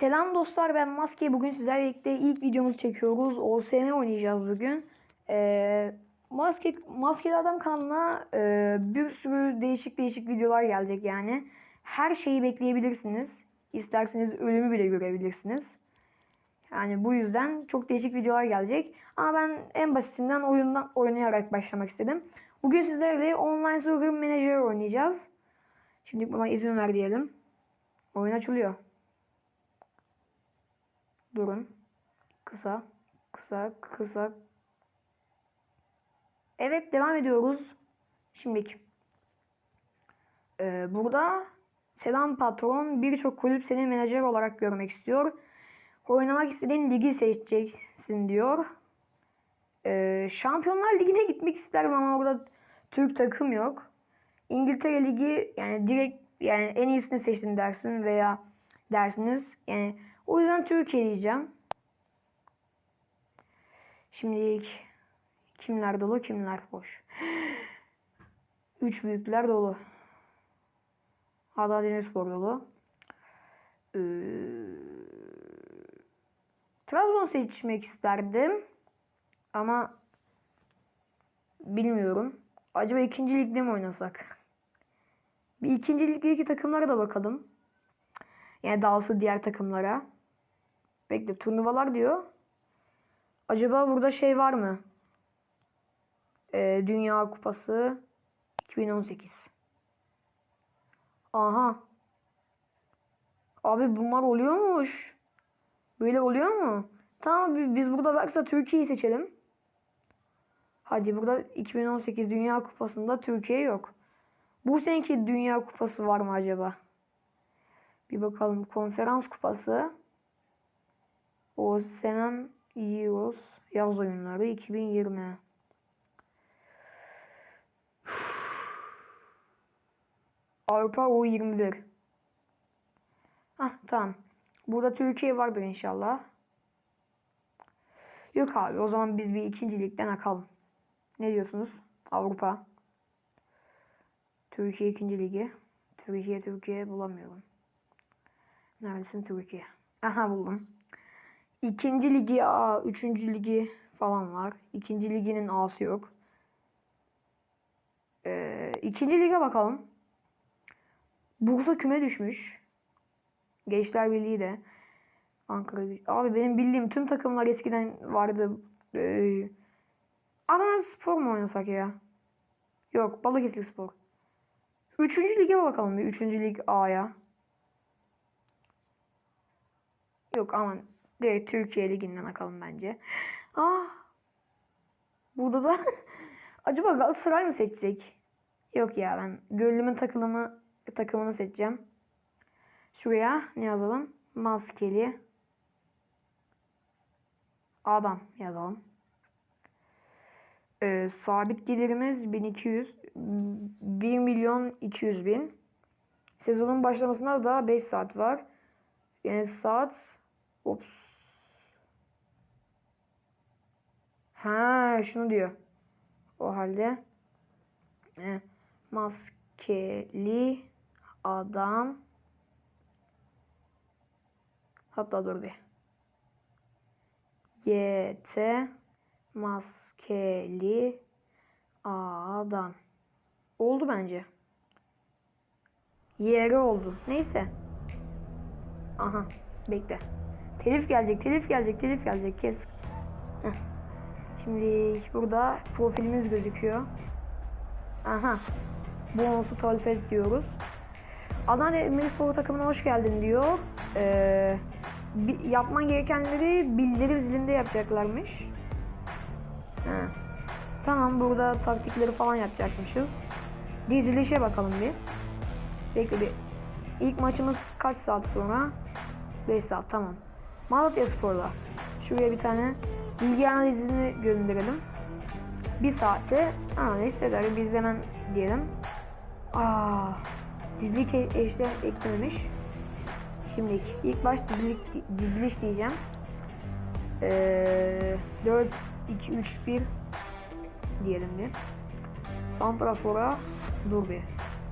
Selam dostlar ben Maske. Bugün sizlerle birlikte ilk videomuzu çekiyoruz. OSM oynayacağız bugün. Ee, Maske, Maskeli Adam kanalına e, bir sürü değişik değişik videolar gelecek yani. Her şeyi bekleyebilirsiniz. İsterseniz ölümü bile görebilirsiniz. Yani bu yüzden çok değişik videolar gelecek. Ama ben en basitinden oyundan oynayarak başlamak istedim. Bugün sizlerle Online Server Manager oynayacağız. Şimdi buna izin ver diyelim. Oyun açılıyor. Durun. Kısa. Kısa. Kısa. Evet devam ediyoruz. Şimdilik. Ee, burada selam patron birçok kulüp seni menajer olarak görmek istiyor. Oynamak istediğin ligi seçeceksin diyor. Ee, Şampiyonlar Ligi'ne gitmek isterim ama orada Türk takım yok. İngiltere Ligi yani direkt yani en iyisini seçtin dersin veya dersiniz. Yani o yüzden Türkiye diyeceğim. Şimdi kimler dolu kimler boş. Üç büyükler dolu. Adana Demirspor dolu. Ee, Trabzon seçmek isterdim. Ama bilmiyorum. Acaba ikinci ligde mi oynasak? Bir ikinci ligdeki takımlara da bakalım. Yani daha doğrusu diğer takımlara. Bekle turnuvalar diyor. Acaba burada şey var mı? Ee, Dünya Kupası 2018. Aha. Abi bunlar oluyormuş. Böyle oluyor mu? Tamam bi- biz burada varsa Türkiye'yi seçelim. Hadi burada 2018 Dünya Kupası'nda Türkiye yok. Bu seneki Dünya Kupası var mı acaba? Bir bakalım. Konferans Kupası. O Senem Euros yaz oyunları 2020. Avrupa U21. Hah tamam. Burada Türkiye vardır inşallah. Yok abi o zaman biz bir ikinci ligden akalım. Ne diyorsunuz? Avrupa. Türkiye ikinci ligi. Türkiye Türkiye bulamıyorum. Neredesin Türkiye? Aha buldum. İkinci ligi A, üçüncü ligi falan var. İkinci liginin A'sı yok. Ee, ikinci lige bakalım. Bursa küme düşmüş. Gençler Birliği de. Ankara. Abi benim bildiğim tüm takımlar eskiden vardı. Ee, Adana Spor mu oynasak ya? Yok Balıkesir Spor. Üçüncü lige bakalım bir. Üçüncü lig A'ya. Yok aman direkt Türkiye Ligi'nden bakalım bence. Ah. Burada da acaba Galatasaray mı seçsek? Yok ya ben gönlümün takımını takımını seçeceğim. Şuraya ne yazalım? Maskeli adam yazalım. Ee, sabit gelirimiz 1200 1 milyon 200 bin. Sezonun başlamasına daha 5 saat var. Yani saat Ops. Ha şunu diyor. O halde e, maskeli adam hatta dur bir. YT maskeli adam. Oldu bence. Yeri oldu. Neyse. Aha. Bekle. Telif gelecek, telif gelecek, telif gelecek. Kes. Heh. Şimdi burada profilimiz gözüküyor. Aha. Bonusu talep et diyoruz. Adana Demirspor takımına hoş geldin diyor. Ee, yapman gerekenleri bildirim zilinde yapacaklarmış. Ha. Tamam burada taktikleri falan yapacakmışız. Dizilişe bakalım bir. Bekle bir. İlk maçımız kaç saat sonra? 5 saat tamam. Malatya Spor'la. Şuraya bir tane bilgi analizini gönderelim. Bir saate analiz eder. Biz hemen diyelim. Aa, dizilik e- eşle eklememiş. Şimdi ilk baş dizilik, diziliş diyeceğim. Ee, 4, 2, 3, 1 diyelim bir. Santrafor'a dur bir.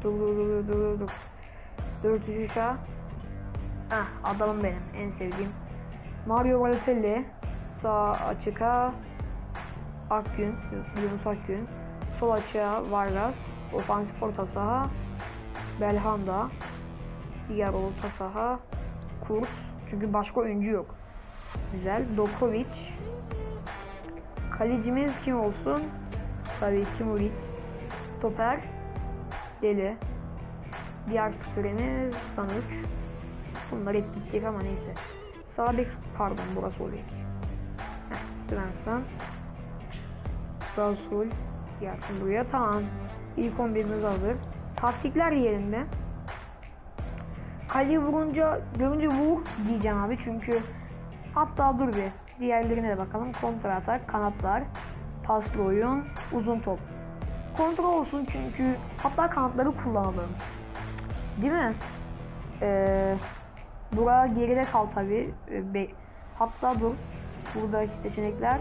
Dur dur dur dur dur dur. 4 3 3'e Heh, adamım benim. En sevdiğim. Mario Balotelli. Sağ açıka Akgün. Yunus Akgün. Sol açığa Vargas. Ofansif orta saha. Belhanda. Diğer orta saha. Kurt. Çünkü başka oyuncu yok. Güzel. Dokovic. Kalecimiz kim olsun? Tabii ki Murit. Stoper. Deli. Diğer stoperimiz Sanuç. Bunlar hep gidecek ama neyse. Sağ pardon burası oluyor. Svensson. Rasul gelsin buraya. Tamam. İlk 11'imiz hazır. Taktikler yerinde. Kaleye vurunca görünce vur diyeceğim abi çünkü hatta dur bir diğerlerine de bakalım. Kontra atak, kanatlar, paslı oyun, uzun top. Kontrol olsun çünkü hatta kanatları kullanalım. Değil mi? Ee, Bura geride kal tabi. Be- Hatta dur. Buradaki seçenekler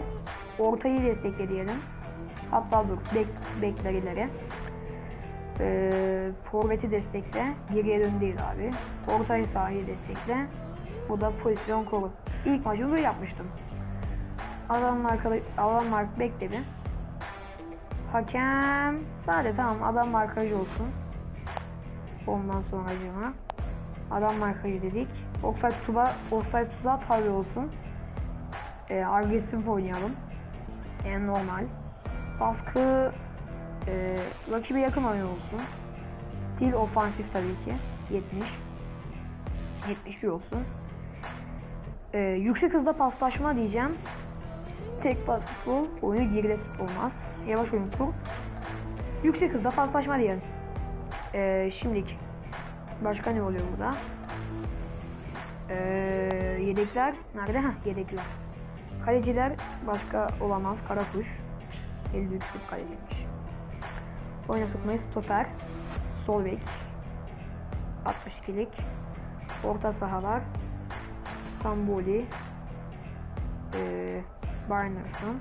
ortayı destekle diyelim. Hatta dur. Bek, bekler ileri. Ee, forveti destekle. Geriye dön değil abi. Ortayı sahayı destekle. Bu da pozisyon koru. İlk maçımı böyle yapmıştım. Adam markalı, adam mark bekledi. Hakem sade tamam adam markajı olsun. Ondan sonra acıma. Adam markajı dedik. Offside tuba, offside tuzağı tabi olsun. Ee, agresif oynayalım. Yani normal. Baskı e, rakibe yakın oyun olsun. Stil ofansif tabii ki. 70. 71 olsun. Ee, yüksek hızda paslaşma diyeceğim. Tek pas futbol, oyunu geride olmaz. Yavaş oyun kur. Yüksek hızda paslaşma diyelim. Ee, şimdilik başka ne oluyor burada? Ee, yedekler nerede? Heh, yedekler. Kaleciler başka olamaz. Karakuş. 53 kaleciymiş. Oyuna sokmayı stoper. Sol bek. 62'lik. Orta sahalar. İstanbuli. Ee, Barnerson.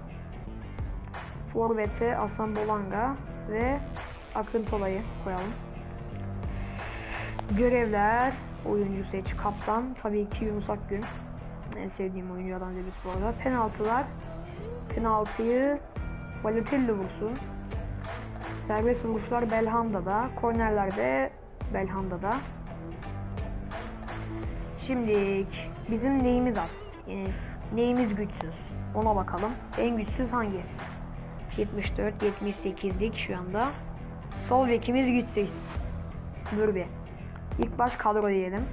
Forvet'e Aslan Bolanga ve Akın Tolay'ı koyalım. Görevler. Oyuncu seç. Kaptan. Tabii ki Yunus Akgün. En sevdiğim oyunculardan birisi bu arada. Penaltılar. Penaltıyı Balotelli vursun. Serbest vuruşlar Belhanda'da. Kornerler de Belhanda'da. Şimdilik bizim neyimiz az? Yani neyimiz güçsüz? Ona bakalım. En güçsüz hangi? 74, 78'lik şu anda. Sol bekimiz güçsüz. Dur bir. İlk baş kadro diyelim.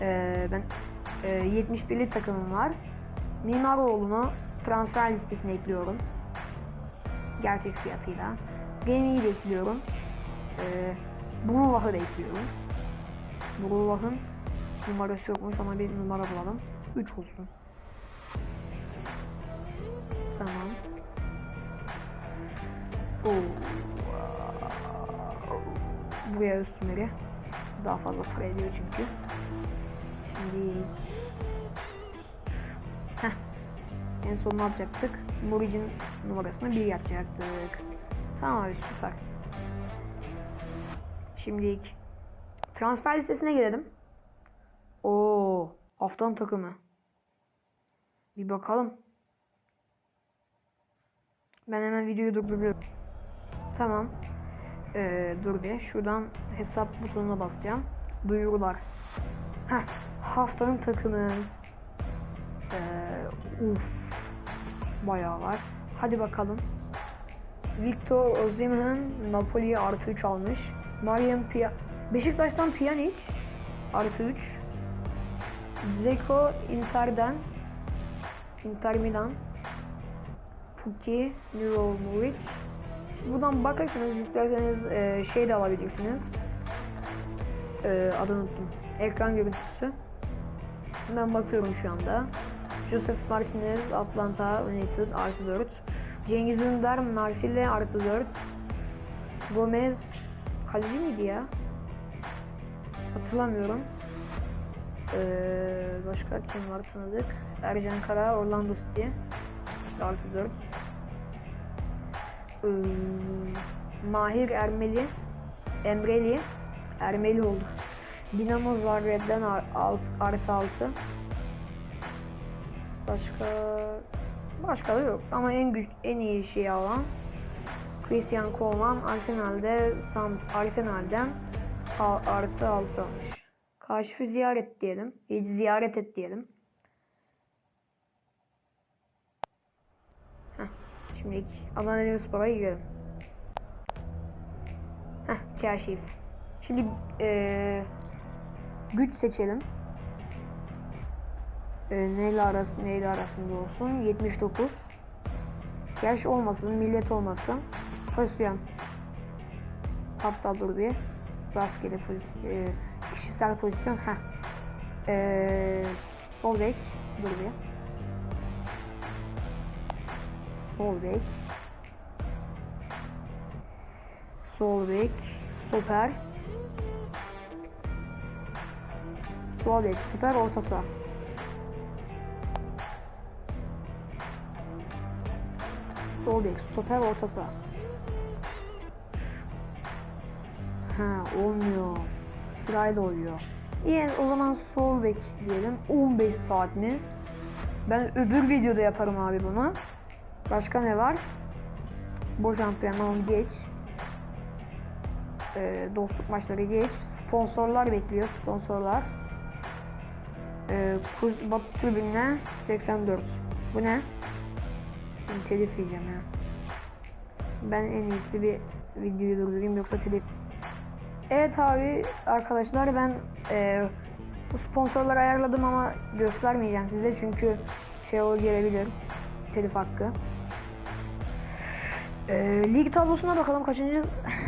Ee, ben e, 71'li takımım var. Mimaroğlu'nu transfer listesine ekliyorum. Gerçek fiyatıyla. Gemi'yi de ekliyorum. Ee, Bruvah'ı da ekliyorum. Bruvah'ın numarası yokmuş ama bir numara bulalım. 3 olsun. Tamam. Oo. Buraya üstümleri daha fazla para ediyor çünkü. Şimdi Heh. En son ne yapacaktık? Moric'in numarasını bir yapacaktık. Tamam abi süper. Şimdilik transfer listesine gelelim. Oo, haftanın takımı. Bir bakalım. Ben hemen videoyu durduruyorum. Tamam. Ee, dur bir. Şuradan hesap butonuna basacağım. Duyurular. Heh, haftanın takımı. Ee, uf. Bayağı var. Hadi bakalım. Victor Osimhen Napoli'ye artı 3 almış. Marian Pia Beşiktaş'tan Pjanic artı 3. Zeko Inter'den Inter Milan Puki Niro Muric Siz buradan bakarsanız isterseniz e, şey de alabilirsiniz. E, adını unuttum. Ekran görüntüsü. Ben bakıyorum şu anda. Joseph Martinez Atlanta United artı 4. Cengiz Ünder Marsilya artı 4. Gomez kaleci miydi ya? Hatırlamıyorum. Ee, başka kim var tanıdık? Ercan Kara, Orlando City. Artı 4. Ee, Mahir Ermeli. Emreli. Ermeli oldu. Dinamo Zagreb'den alt, artı 6. Başka başka da yok ama en güç en iyi şey alan Christian Coleman Arsenal'de Sam Arsenal'den artı 6 almış. Kaşif'i ziyaret diyelim. Ziyaret et diyelim. Heh, şimdi Adana Demirspor'a girelim. Heh, Kaşif. Şimdi eee güç seçelim. Ee, neyle arası neyle arasında olsun? 79. Yaş olmasın, millet olmasın. Pozisyon. Hatta dur bir. Rastgele pozisyon. e, kişisel pozisyon. Ha. Ee, sol bek. Dur bir. Sol bek. Sol bek. Stoper. Sol bek. Stoper orta saha. Sol bek, stoper. Ha olmuyor. Sırayla oluyor. İyi o zaman sol bek diyelim. 15 saat mi? Ben öbür videoda yaparım abi bunu. Başka ne var? Boş antrenman geç. Ee, dostluk maçları geç. Sponsorlar bekliyor. Sponsorlar. Ee, Kuz Batı Tribün'le 84. Bu ne? Şimdi telif yiyeceğim ya. Ben en iyisi bir videoyu durdurayım yoksa telif. Evet abi arkadaşlar ben e, bu sponsorları ayarladım ama göstermeyeceğim size çünkü şey o gelebilir. Telif hakkı. E, lig tablosuna bakalım kaçıncı?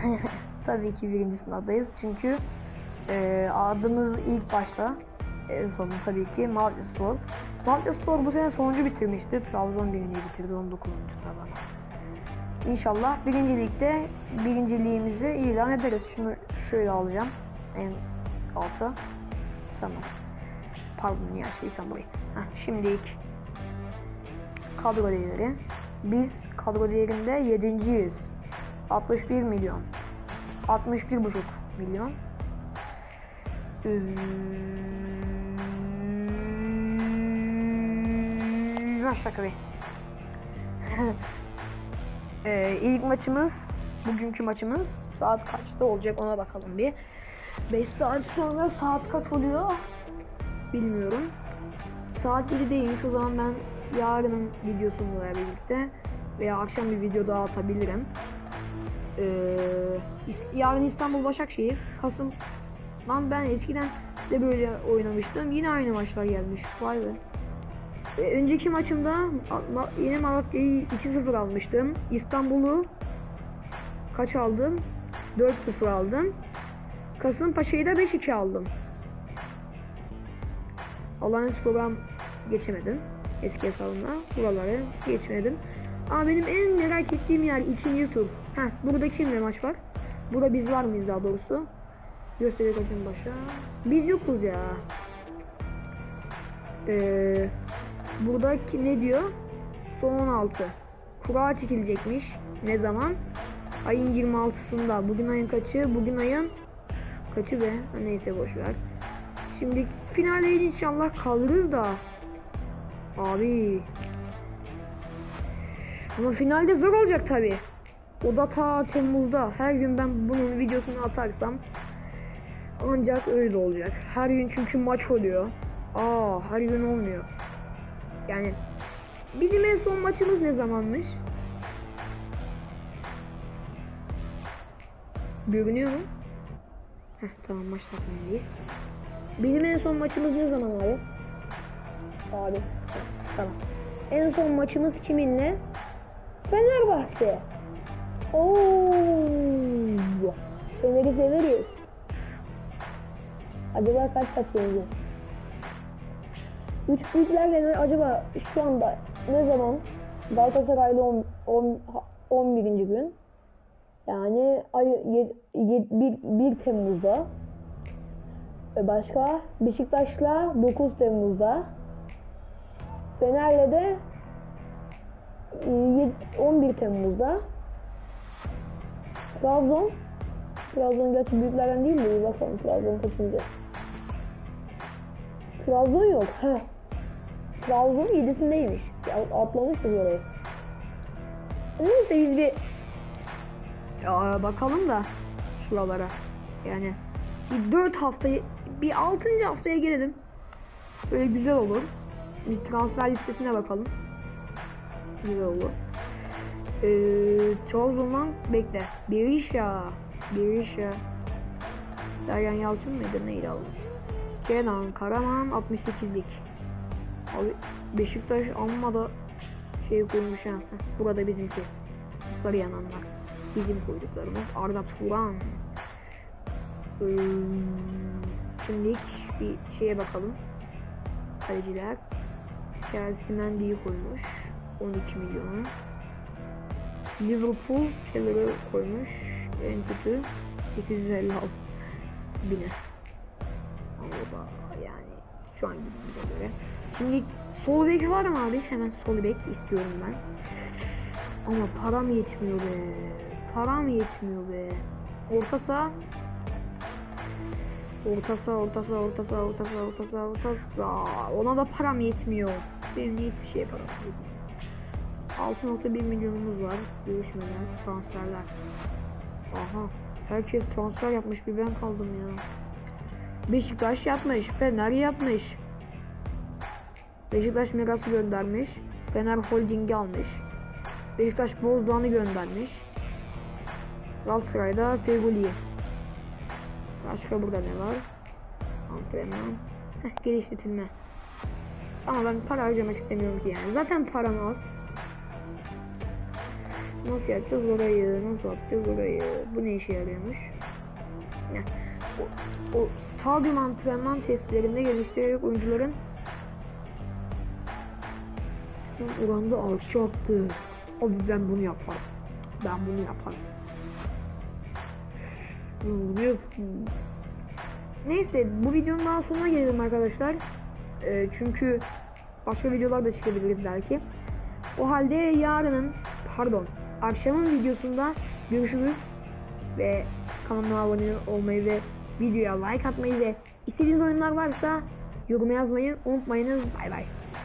Tabii ki birinci sınavdayız çünkü e, adımız ilk başta en sonunda tabii ki Malatya Spor. Malatya Spor bu sene sonuncu bitirmişti. Trabzon birinci bitirdi 19. sırada. İnşallah birinci ligde birinciliğimizi ilan ederiz. Şunu şöyle alacağım. En alta. Tamam. Pardon niye açtıysam burayı. Heh, şimdi ilk kadro değeri. Biz kadro değerinde yedinciyiz. 61 milyon. 61,5 milyon. Ee, yukarı. ee, ilk maçımız, bugünkü maçımız saat kaçta olacak ona bakalım bir. 5 saat sonra saat kaç oluyor? Bilmiyorum. Saat 7'deymiş o zaman ben yarının videosuyla birlikte veya akşam bir video daha atabilirim. Ee, yarın İstanbul Başakşehir, Kasım Lan ben eskiden de böyle oynamıştım. Yine aynı maçlar gelmiş. Vay be. Ee, önceki maçımda Ma- Ma- yine Malatya'yı 2-0 almıştım. İstanbul'u kaç aldım? 4-0 aldım. Kasımpaşa'yı da 5-2 aldım. Alanya Spor'a geçemedim. Eski hesabımda. Buraları geçmedim. Ama benim en merak ettiğim yer ikinci tur. Heh, burada kimle maç var? Burada biz var mıyız daha doğrusu? Gösteriyor kaçın başa. Biz yokuz ya. Ee, burada ne diyor? Son 16. Kura çekilecekmiş. Ne zaman? Ayın 26'sında. Bugün ayın kaçı? Bugün ayın kaçı be? Neyse boş ver. Şimdi finale inşallah kalırız da. Abi. Ama finalde zor olacak tabi. O da ta Temmuz'da. Her gün ben bunun videosunu atarsam ancak öyle olacak. Her gün çünkü maç oluyor. Aa her gün olmuyor. Yani bizim en son maçımız ne zamanmış? Görünüyor mu? Heh tamam maç takımındayız. Bizim en son maçımız ne zaman abi? Abi tamam. En son maçımız kiminle? Fenerbahçe. Oo. Fener'i severiz. Acaba kaç yeneceğiz? Üç büyükler Fener acaba şu anda ne zaman Galatasaray'la 10, 10, 11. gün yani ay, ye, ye, 1, 1 Temmuz'da ve başka Beşiktaş'la 9 Temmuz'da Fener'le de e, yed- 11 Temmuz'da Trabzon Trabzon gerçi büyüklerden değil de bakalım Trabzon kaçıncı Trabzon yok. He. Trabzon 7'sindeymiş. Ya, atlamışız orayı. Neyse biz bir ya, bakalım da şuralara. Yani bir 4 haftayı bir 6. haftaya gelelim. Böyle güzel olur. Bir transfer listesine bakalım. Güzel olur. Ee, Trabzon'dan bekle. Berisha. Berisha. Sergen Yalçın mıydı neydi abi? Kenan Karaman 68'lik. Abi Beşiktaş amma da şey koymuş ha. Burada bizimki. Sarı yananlar. Bizim koyduklarımız. Arda Turan. Ee, şimdilik bir şeye bakalım. Kaleciler. Chelsea Mendy'yi koymuş. 12 milyonu. Liverpool Keller'ı koymuş. En kötü 856 bine. Ama yani şu an gittiğimize göre. Şimdi sol bek var mı abi? Hemen sol bek istiyorum ben. Ama param yetmiyor be. Param yetmiyor be. Orta saha. Orta saha, orta saha, orta saha, orta saha, orta saha, orta saha. Ona da param yetmiyor. Benim hiçbir şey param yetmiyor. 6.1 milyonumuz var. Görüşmeler, transferler. Aha. Herkes transfer yapmış bir ben kaldım ya. Beşiktaş yapmış. Fener yapmış. Beşiktaş Miras'ı göndermiş. Fener Holding'i almış. Beşiktaş Bozdoğan'ı göndermiş. Galatasaray'da Fegoli'yi. Başka burada ne var? Antrenman. Heh, geliştirme. Ama ben para harcamak istemiyorum ki yani. Zaten param az. Nasıl yapacağız orayı? Nasıl yapacağız orayı? Bu ne işe yarıyormuş? Ne? O, stadyum antrenman testlerinde geliştirerek oyuncuların oranda alçaktı. Abi ben bunu yaparım. Ben bunu yaparım. Neyse bu videonun daha sonuna gelelim arkadaşlar. Ee, çünkü başka videolar da çekebiliriz belki. O halde yarının pardon akşamın videosunda görüşürüz ve kanalıma abone olmayı ve videoya like atmayı ve istediğiniz oyunlar varsa yoruma yazmayı unutmayınız. Bay bay.